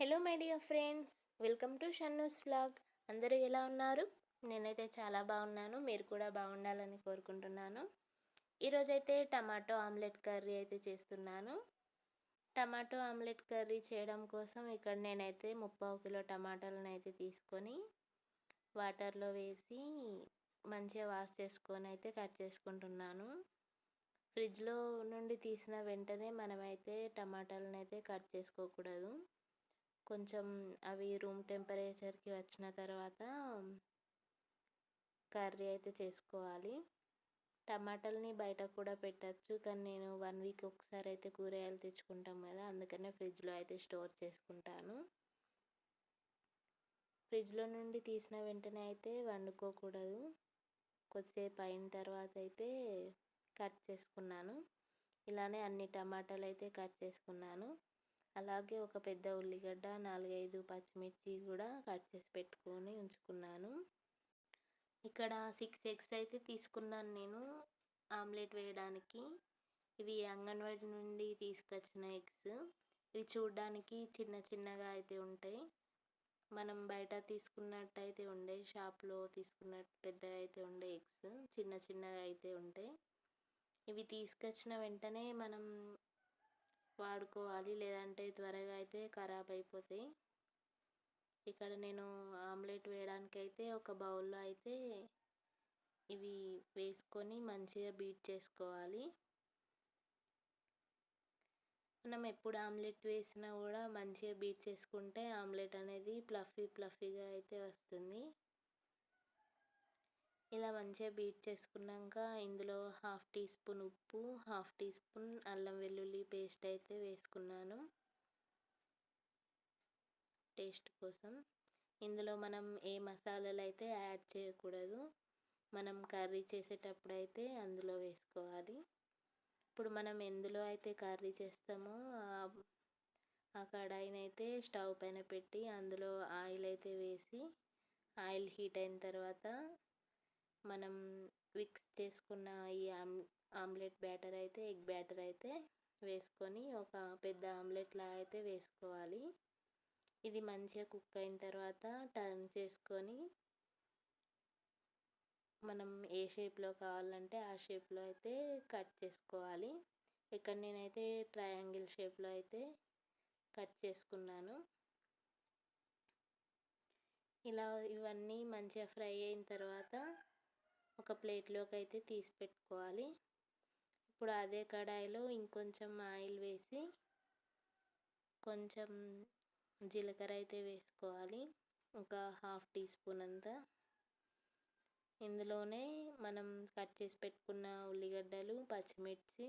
Hello my dear friends welcome to Shannu's vlog అందరూ ఎలా ఉన్నారు? నేనైతే చాలా బాగున్నాను. మీరు కూడా బాగుండాలని కోరుకుంటున్నాను. ఈరోజైతే టమాటో ఆమ్లెట్ కర్రీ అయితే చేస్తున్నాను. టమాటో ఆమ్లెట్ కర్రీ చేయడం కోసం ఇక్కడ నేనైతే ముప్పావు కిలో టమాటాలను అయితే తీసుకొని వాటర్లో వేసి మంచిగా వాష్ చేసుకొని అయితే కట్ చేసుకుంటున్నాను. ఫ్రిడ్జ్లో నుండి తీసిన వెంటనే మనమైతే టమాటాలను అయితే కట్ చేసుకోకూడదు. కొంచెం అవి రూమ్ టెంపరేచర్కి వచ్చిన తర్వాత కర్రీ అయితే చేసుకోవాలి. టమాటాలని బయట కూడా పెట్టచ్చు. కానీ నేను వన్ వీక్ ఒకసారి అయితే కూరగాయలు తెచ్చుకుంటాం కదా అందుకనే ఫ్రిడ్జ్లో అయితే స్టోర్ చేసుకుంటాను. ఫ్రిడ్జ్లో నుండి తీసిన వెంటనే అయితే వండుకోకూడదు. కొద్దిసేపు అయిన తర్వాత అయితే కట్ చేసుకున్నాను. ఇలానే అన్ని టమాటాలు అయితే కట్ చేసుకున్నాను. అలాగే ఒక పెద్ద ఉల్లిగడ్డ నాలుగైదు పచ్చిమిర్చి కూడా కట్ చేసి పెట్టుకొని ఉంచుకున్నాను. ఇక్కడ సిక్స్ ఎగ్స్ అయితే తీసుకున్నాను నేను ఆమ్లెట్ వేయడానికి. ఇవి అంగన్వాడి నుండి తీసుకొచ్చిన ఎగ్స్. ఇవి చూడడానికి చిన్న చిన్నగా అయితే ఉంటాయి. మనం బయట తీసుకున్నట్టయితే ఉండే షాప్లో తీసుకున్నట్టు పెద్దగా అయితే ఉండే ఎగ్స్ చిన్న చిన్నగా అయితే ఉంటాయి. ఇవి తీసుకొచ్చిన వెంటనే మనం వాడుకోవాలి లేదంటే త్వరగా అయితే ఖరాబ్ అయిపోతాయి. ఇక్కడ నేను ఆమ్లెట్ వేయడానికి అయితే ఒక బౌల్లో అయితే ఇవి వేసుకొని మంచిగా బీట్ చేసుకోవాలి. మనం ఎప్పుడు ఆమ్లెట్ వేసినా కూడా మంచిగా బీట్ చేసుకుంటే ఆమ్లెట్ అనేది ప్లఫీ ప్లఫీగా అయితే వస్తుంది. ఇలా మంచిగా బీట్ చేసుకున్నాక ఇందులో హాఫ్ టీ స్పూన్ ఉప్పు హాఫ్ టీ స్పూన్ అల్లం వెల్లుల్లి పేస్ట్ అయితే వేసుకున్నాను. టేస్ట్ కోసం. ఇందులో మనం ఏ మసాలాలు అయితే యాడ్ చేయకూడదు మనం కర్రీ చేసేటప్పుడు అయితే అందులో వేసుకోవాలి. ఇప్పుడు మనం ఎందులో అయితే కర్రీ చేస్తామో ఆ కడాయిని అయితే స్టవ్ పైన పెట్టి అందులో ఆయిల్ అయితే వేసి ఆయిల్ హీట్ అయిన తర్వాత మనం మిక్స్ చేసుకున్న ఈ ఆమ్ ఆమ్లెట్ బ్యాటర్ అయితే ఎగ్ బ్యాటర్ అయితే వేసుకొని ఒక పెద్ద ఆమ్లెట్లా అయితే వేసుకోవాలి. ఇది మంచిగా కుక్ అయిన తర్వాత టర్న్ చేసుకొని మనం ఏ షేప్లో కావాలంటే ఆ షేప్లో అయితే కట్ చేసుకోవాలి. ఇక్కడ నేనైతే ట్రయాంగిల్ షేప్లో అయితే కట్ చేసుకున్నాను. ఇలా ఇవన్నీ మంచిగా ఫ్రై అయిన తర్వాత ఒక ప్లేట్లోకి అయితే తీసి పెట్టుకోవాలి. ఇప్పుడు అదే కడాయిలో ఇంకొంచెం ఆయిల్ వేసి కొంచెం జీలకర్ర అయితే వేసుకోవాలి. ఒక హాఫ్ టీ స్పూన్ అంతా. ఇందులోనే మనం కట్ చేసి పెట్టుకున్న ఉల్లిగడ్డలు పచ్చిమిర్చి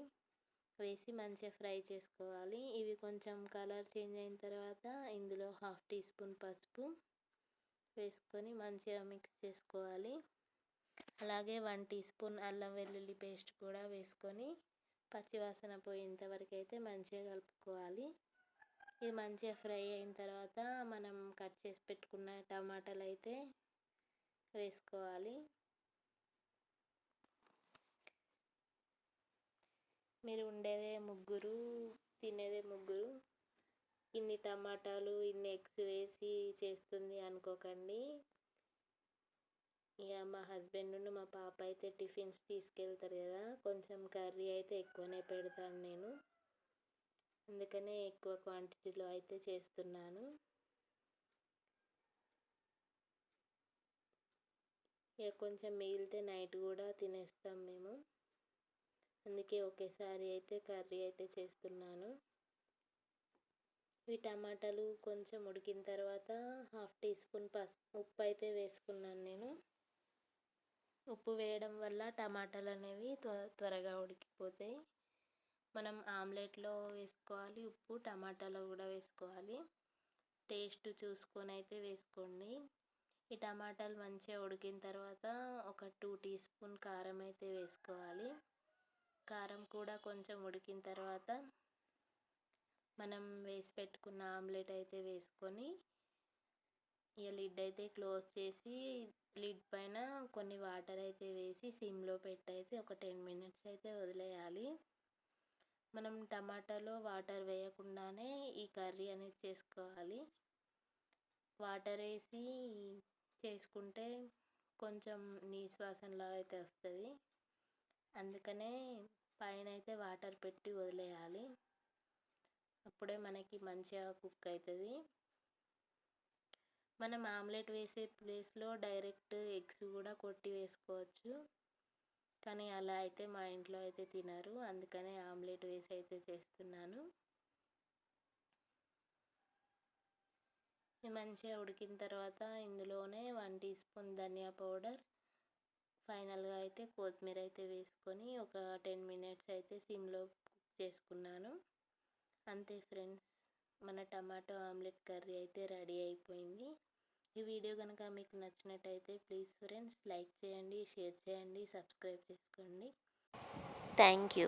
వేసి మంచిగా ఫ్రై చేసుకోవాలి. ఇవి కొంచెం కలర్ చేంజ్ అయిన తర్వాత ఇందులో హాఫ్ టీ స్పూన్ పసుపు వేసుకొని మంచిగా మిక్స్ చేసుకోవాలి. అలాగే వన్ టీ స్పూన్ అల్లం వెల్లుల్లి పేస్ట్ కూడా వేసుకొని పచ్చివాసన పోయేంతవరకు అయితే మంచిగా కలుపుకోవాలి. ఇది మంచిగా ఫ్రై అయిన తర్వాత మనం కట్ చేసి పెట్టుకున్న టమాటాలు అయితే వేసుకోవాలి. మీరు ఉండేదే ముగ్గురు తినేదే ముగ్గురు ఇన్ని టమాటాలు ఇన్ని ఎగ్స్ వేసి చేస్తుంది అనుకోకండి. ఇక మా హస్బెండ్ మా పాప అయితే టిఫిన్స్ తీసుకెళ్తారు కదా కొంచెం కర్రీ అయితే ఎక్కువనే పెడతాను నేను. అందుకనే ఎక్కువ క్వాంటిటీలో అయితే చేస్తున్నాను. ఇక కొంచెం మిగిలితే నైట్ కూడా తినేస్తాం మేము. అందుకే ఒకేసారి అయితే కర్రీ అయితే చేస్తున్నాను. ఈ టమాటాలు కొంచెం ఉడికిన తర్వాత హాఫ్ టీ స్పూన్ పసు ఉప్పు అయితే వేసుకున్నాను నేను. ఉప్పు వేయడం వల్ల టమాటాలు అనేవి త్వరగా ఉడికిపోతాయి. మనం ఆమ్లెట్లో వేసుకోవాలి ఉప్పు టమాటాలో కూడా వేసుకోవాలి. టేస్ట్ చూసుకొని అయితే వేసుకోండి. ఈ టమాటాలు మంచిగా ఉడికిన తర్వాత ఒక టూ టీ స్పూన్ కారం అయితే వేసుకోవాలి. కారం కూడా కొంచెం ఉడికిన తర్వాత మనం వేసి పెట్టుకున్న ఆమ్లెట్ అయితే వేసుకొని ఇక లిడ్ అయితే క్లోజ్ చేసి కొన్ని వాటర్ అయితే వేసి సిమ్లో పెట్టయితే ఒక టెన్ మినిట్స్ అయితే వదిలేయాలి. మనం టమాటాలో వాటర్ వేయకుండానే ఈ కర్రీ అనేది చేసుకోవాలి. వాటర్ వేసి చేసుకుంటే కొంచెం నీసు అయితే వస్తుంది. అందుకనే పైన అయితే వాటర్ పెట్టి వదిలేయాలి. అప్పుడే మనకి మంచిగా కుక్ అవుతుంది. మనం ఆమ్లెట్ వేసే ప్లేస్లో డైరెక్ట్ ఎగ్స్ కూడా కొట్టి వేసుకోవచ్చు. కానీ అలా అయితే మా ఇంట్లో అయితే తినరు. అందుకనే ఆమ్లెట్ వేసి అయితే చేస్తున్నాను. మంచిగా ఉడికిన తర్వాత ఇందులోనే వన్ టీ స్పూన్ ధనియా పౌడర్ ఫైనల్గా అయితే కొత్తిమీర అయితే వేసుకొని ఒక టెన్ మినిట్స్ అయితే సిమ్లో కుక్ చేసుకున్నాను. అంతే ఫ్రెండ్స్. మన టమాటో ఆమ్లెట్ కర్రీ అయితే రెడీ అయిపోయింది. ఈ వీడియో కనుక మీకు నచ్చినట్టయితే ప్లీజ్ ఫ్రెండ్స్ లైక్ చేయండి షేర్ చేయండి సబ్స్క్రైబ్ చేసుకోండి. Thank you.